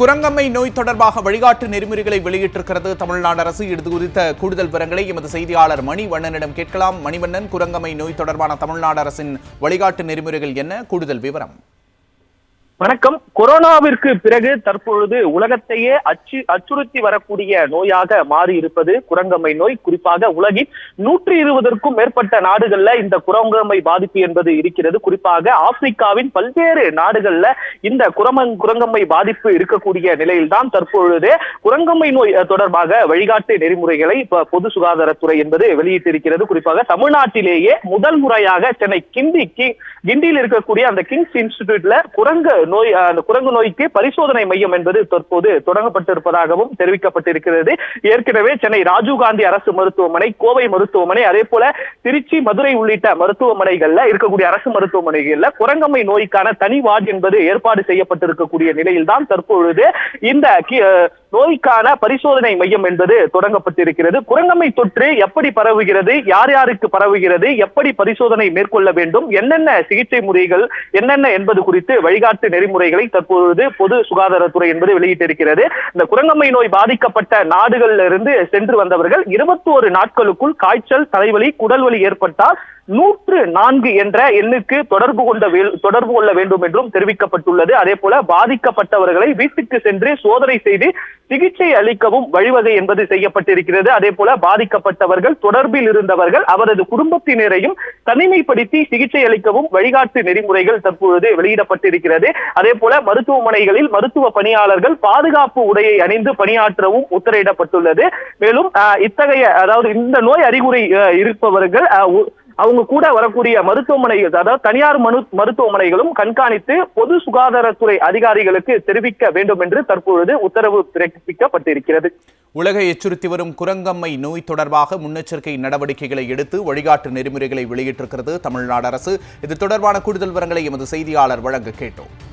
குரங்கம்மை நோய் தொடர்பாக வழிகாட்டு நெறிமுறைகளை வெளியிட்டிருக்கிறது தமிழ்நாடு அரசு. இது குறித்த கூடுதல் விவரங்களை எமது செய்தியாளர் மணிவண்ணனிடம் கேட்கலாம். மணிவண்ணன் குரங்கம்மை நோய் தொடர்பான தமிழ்நாடு அரசின் வழிகாட்டு நெறிமுறைகள் என்ன? கூடுதல் விவரம். வணக்கம். கொரோனாவிற்கு பிறகு தற்பொழுது உலகத்தையே அச்சு அச்சுறுத்தி வரக்கூடிய நோயாக மாறி இருப்பது குரங்கம்மை நோய். குறிப்பாக உலகின் நூற்றி இருபதற்கும் மேற்பட்ட நாடுகள்ல இந்த குரங்கம்மை பாதிப்பு என்பது இருக்கிறது. குறிப்பாக ஆப்பிரிக்காவின் பல்வேறு நாடுகள்ல இந்த குரமங் குரங்கம்மை பாதிப்பு இருக்கக்கூடிய நிலையில்தான் தற்பொழுது குரங்கம்மை நோய் தொடர்பாக வழிகாட்டு நெறிமுறைகளை பொது சுகாதாரத்துறை என்பது வெளியிட்டிருக்கிறது. குறிப்பாக தமிழ்நாட்டிலேயே முதல் முறையாக சென்னை கிண்டி கி- கிண்டியில் இருக்கக்கூடிய அந்த கிங்ஸ் இன்ஸ்டிடியூட்ல குரங்கு நோய் அந்த குரங்கு நோய்க்கு பரிசோதனை மையம் என்பது தற்போது தொடங்கப்பட்டிருப்பதாகவும் தெரிவிக்கப்பட்டிருக்கிறது. ஏற்கனவே சென்னை ராஜீவ்காந்தி அரசு மருத்துவமனை கோவை மருத்துவமனை அதே போல திருச்சி மதுரை உள்ளிட்ட மருத்துவமனைகள்ல இருக்கக்கூடிய அரசு மருத்துவமனைகள்ல குரங்கம்மை நோய்க்கான தனி வார்டு என்பது ஏற்பாடு செய்யப்பட்டிருக்கக்கூடிய நிலையில்தான் தற்பொழுது இந்த நோய்க்கான பரிசோதனை மையம் என்பது தொடங்கப்பட்டிருக்கிறது. குரங்கம்மை தொற்று எப்படி பரவுகிறது யார் யாருக்கு பரவுகிறது எப்படி பரிசோதனை மேற்கொள்ள வேண்டும் என்னென்ன சிகிச்சை முறைகள் என்னென்ன என்பது குறித்து வழிகாட்டு நெறிமுறைகளை தற்பொழுது பொது சுகாதாரத்துறை என்பது வெளியிட்டிருக்கிறது. இந்த குரங்கம்மை நோய் பாதிக்கப்பட்ட நாடுகளில் இருந்து சென்று வந்தவர்கள் இருபத்தோரு நாட்களுக்குள் காய்ச்சல் தலைவலி குடல்வலி ஏற்பட்டால் நூற்று நான்கு என்ற எண்ணுக்கு தொடர்பு கொண்ட தொடர்பு கொள்ள வேண்டும் என்றும் தெரிவிக்கப்பட்டுள்ளது. அதே போல பாதிக்கப்பட்டவர்களை வீட்டுக்கு சென்று சோதனை செய்து சிகிச்சை அளிக்கவும் வழிவகை என்பது செய்யப்பட்டிருக்கிறது. அதே போல பாதிக்கப்பட்டவர்கள் தொடர்பில் இருந்தவர்கள் அவரது குடும்பத்தினரையும் தனிமைப்படுத்தி சிகிச்சை அளிக்கவும் வழிகாட்டு நெறிமுறைகள் தற்பொழுது வெளியிடப்பட்டிருக்கிறது. அதே போல மருத்துவமனைகளில் மருத்துவ பணியாளர்கள் பாதுகாப்பு உடையை அணிந்து பணியாற்றவும் உத்தரவிடப்பட்டுள்ளது. மேலும் இத்தகைய அதாவது இந்த நோய் அறிகுறி இருப்பவர்கள் அவங்க கூட வரக்கூடிய மருத்துவமனைகள் அதாவது தனியார் மனு மருத்துவமனைகளும் கண்காணித்து பொது சுகாதாரத்துறை அதிகாரிகளுக்கு தெரிவிக்க வேண்டும் என்று தற்பொழுது உத்தரவு பிறப்பிக்கப்பட்டிருக்கிறது. உலகை எச்சுறுத்தி வரும் குரங்கம்மை நோய் தொடர்பாக முன்னெச்சரிக்கை நடவடிக்கைகளை எடுத்து வழிகாட்டு நெறிமுறைகளை வெளியிட்டிருக்கிறது தமிழ்நாடு அரசு. இது தொடர்பான கூடுதல் விவரங்களை எமது செய்தியாளர் வழங்க கேட்டோம்.